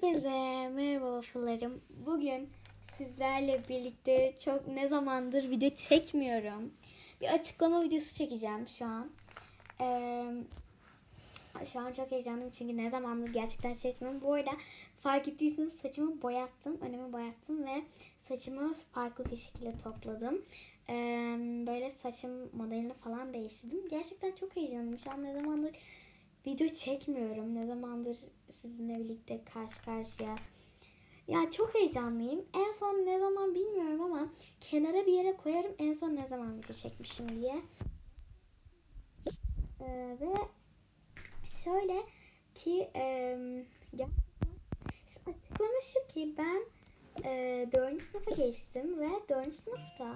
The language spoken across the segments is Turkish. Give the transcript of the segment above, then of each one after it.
Hepinize merhaba waffle'larım. Bugün sizlerle birlikte çok ne zamandır video çekmiyorum. Bir açıklama videosu çekeceğim şu an. Ee, şu an çok heyecanlıyım çünkü ne zamandır gerçekten çekmiyorum. Bu arada fark ettiyseniz saçımı boyattım. Önümü boyattım ve saçımı farklı bir şekilde topladım. Ee, böyle saçım modelini falan değiştirdim. Gerçekten çok heyecanlıyım. Şu an ne zamandır video çekmiyorum. Ne zamandır sizinle birlikte karşı karşıya. Ya çok heyecanlıyım. En son ne zaman bilmiyorum ama kenara bir yere koyarım en son ne zaman video çekmişim diye. Ee, ve şöyle ki e, gerçekten şimdi açıklama şu ki ben e, 4. sınıfa geçtim ve 4. sınıfta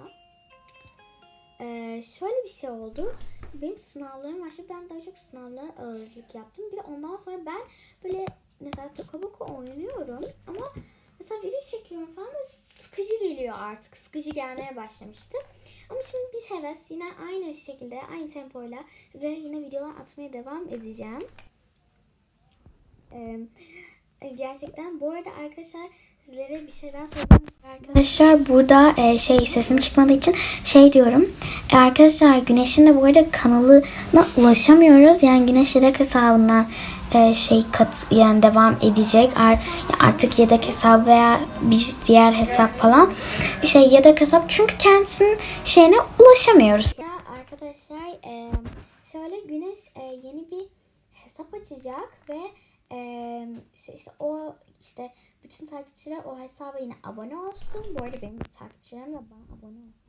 e, şöyle bir şey oldu. Benim sınavlarım var. Şimdi ben daha çok sınavlara ağırlık yaptım. Bir de ondan sonra ben böyle mesela Tokaboku oynuyorum ama mesela video çekiyorum falan böyle sıkıcı geliyor artık. Sıkıcı gelmeye başlamıştı. Ama şimdi bir heves yine aynı şekilde aynı tempoyla sizlere yine videolar atmaya devam edeceğim. Ee, gerçekten bu arada arkadaşlar sizlere bir şeyden söyleyeyim. Arkadaşlar burada e, şey sesim çıkmadığı için şey diyorum. E, arkadaşlar Güneş'in de bu arada kanalına ulaşamıyoruz. Yani Güneş yedek hesabından e, şey kat yani devam edecek. Ar, artık yedek hesap veya bir diğer hesap falan. Şey yedek hesap çünkü kendisinin şeyine ulaşamıyoruz. Ya arkadaşlar e, şöyle Güneş e, yeni bir hesap açacak ve e, işte, işte o işte bütün takipçiler o hesaba yine abone olsun. Bu arada benim takipçilerim de bana abone olsun.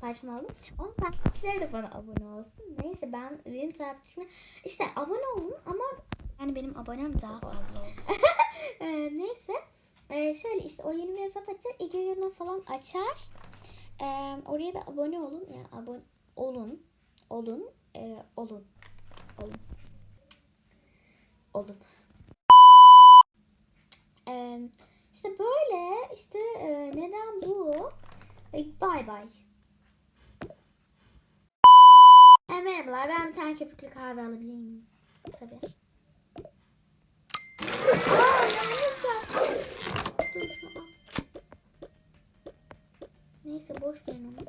Saçmaladım. Onun takipçileri de bana abone olsun. Neyse ben benim takipçime işte abone olun ama yani benim abonem daha fazla olsun. Eee, neyse. Eee, şöyle işte o yeni bir hesap. İlk yorumunu falan açar. Eee, oraya da abone olun. Yani abone olun. Olun. Eee, olun. Olun. Olun. Ee, işte böyle işte e, neden bu? E, Bay bay. E, merhabalar ben bir tane köpüklü kahve alabilir? Tabii. Neyse boş verin onu.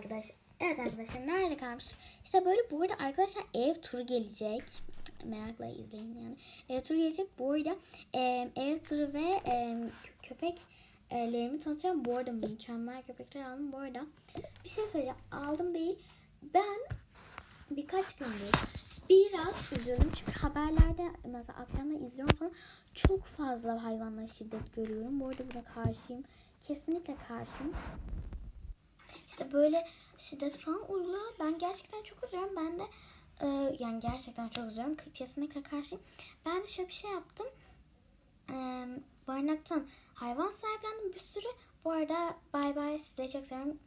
Evet arkadaşlar. Evet arkadaşlar nerede kalmış? İşte böyle bu arada arkadaşlar ev turu gelecek. Merakla izleyin yani. Ev turu gelecek. Bu arada e, ev turu ve e, köpeklerimi tanıtacağım. Bu arada mükemmel köpekler aldım. Bu arada bir şey söyleyeceğim. Aldım değil. Ben birkaç gündür biraz üzüldüm. Çünkü haberlerde mesela akşamda izliyorum falan çok fazla hayvanlara şiddet görüyorum. Bu arada buna karşıyım. Kesinlikle karşıyım. İşte böyle şiddet falan uyguluyor. Ben gerçekten çok üzülüyorum. Ben de e, yani gerçekten çok üzülüyorum. Kesinlikle karşıyım. Ben de şöyle bir şey yaptım. E, barınaktan hayvan sahiplendim bir sürü. Bu arada bay bay size çok seviyorum.